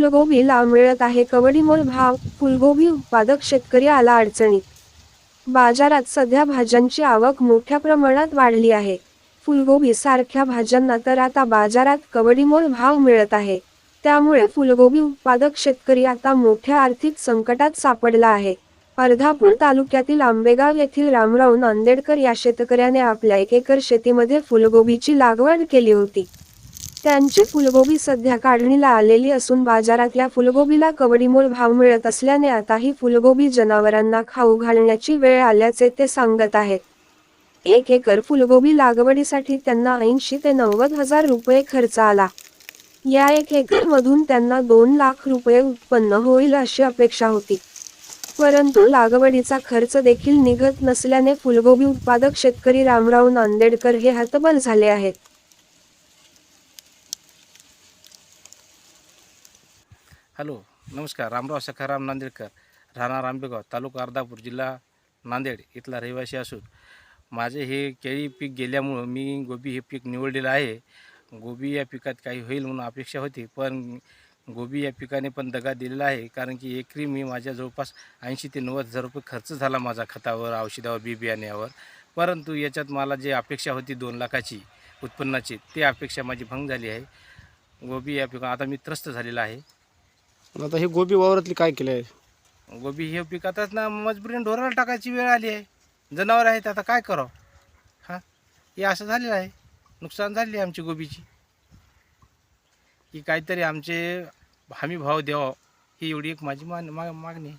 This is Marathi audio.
फुलगोबीला मिळत आहे. कवडीमोल भाव फुलगोबी उत्पादक शेतकरी आला अडचणीत. बाजारात सध्या भाज्यांची आवक मोठ्या प्रमाणात वाढली आहे. फुलगोबी सारख्या भाज्यांना तर आता बाजारात कवडीमोल भाव मिळत आहे. त्यामुळे फुलगोबी उत्पादक शेतकरी आता मोठ्या आर्थिक संकटात सापडला आहे. अर्धापूर तालुक्यातील आंबेगाव येथील रामराव नांदेडकर या शेतकऱ्याने आपल्या एक एकर शेतीमध्ये फुलगोबीची लागवड केली होती. त्यांची फुलगोबी सध्या काढणीला आलेली असून बाजारातल्या फुलगोबीला कवडीमोल भाव मिळत असल्याने आता ही फुलगोबी जनावरांना खाऊ घालण्याची वेळ आल्याचे ते सांगत आहेत. एक एकर फुलगोबी लागवडीसाठी त्यांना ऐंशी ते नव्वद हजार रुपये खर्च आला. या एक एकर मधून त्यांना दोन लाख रुपये उत्पन्न होईल अशी अपेक्षा होती. परंतु लागवडीचा खर्च देखील निघत नसल्याने फुलगोबी उत्पादक शेतकरी रामराव नांदेडकर हे हतबल झाले आहेत. हॅलो नमस्कार. रामराव सखाराम नांदेडकर राहणार आंबेगाव तालुका अर्धापूर जिल्हा नांदेड इथला रहिवासी असून माझे हे केळी पीक गेल्यामुळं मी गोबी हे पीक निवडलेलं आहे. गोबी या पिकात काही होईल म्हणून अपेक्षा होती पण गोबी या पिकाने पण दगा दिलेला आहे कारण की एकरी मी माझ्या जवळपास ऐंशी ते नव्वद हजार रुपये खर्च झाला माझा खतावर औषधावर बी बियाण्यावर परंतु याच्यात मला जे अपेक्षा होती दोन लाखाची उत्पन्नाची ते अपेक्षा माझी भंग झाली आहे. गोबी या पिका आता मी त्रस्त झालेला आहे. पण आता हे गोबी वावरातली काय केलं आहे गोबी हे पिकातच ना मजबुरीने ढोराला टाकायची वेळ आली आहे. जनावर आहेत आता काय करावं? हां? हे असं झालेलं आहे. नुकसान झाली आहे आमची गोबीची. की काहीतरी आमचे हमी भाव द्यावा ही एवढी एक माझी मान मा मागणी आहे.